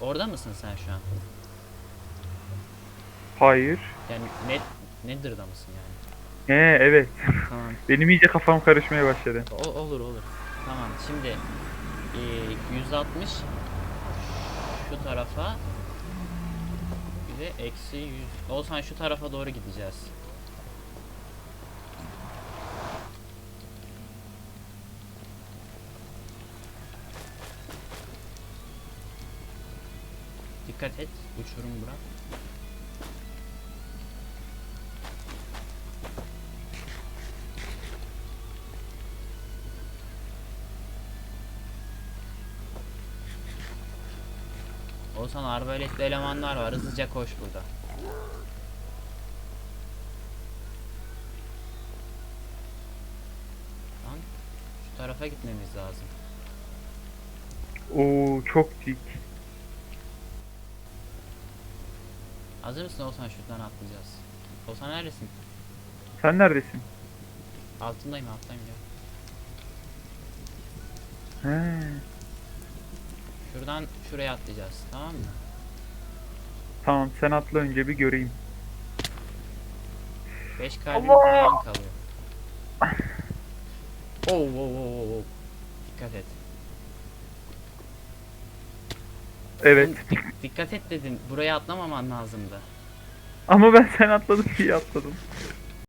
Orada mısın sen şu an? Hayır. Yani net Nether'da mısın yani? Ee evet. Tamam. Benim iyice kafam karışmaya başladı. O, olur olur. Tamam şimdi eee, 160 şu tarafa bir de eksi 100. Olsan şu tarafa doğru gideceğiz. Dikkat et, uçurum bırak. Olsan arbaletli elemanlar var. Hızlıca koş burada. Lan şu tarafa gitmemiz lazım. Oo çok dik. Hazır mısın Olsan şuradan atlayacağız. Olsan neredesin? Sen neredesin? Altındayım alttayım ya. He. Şuradan şuraya atlayacağız tamam mı? Tamam sen atla önce bir göreyim. 5 kalbin Allah! falan kalıyor. Oo oo oo oo. Dikkat et. Evet. Dikkat et dedin. Buraya atlamaman lazımdı. Ama ben sen atladın diye atladım.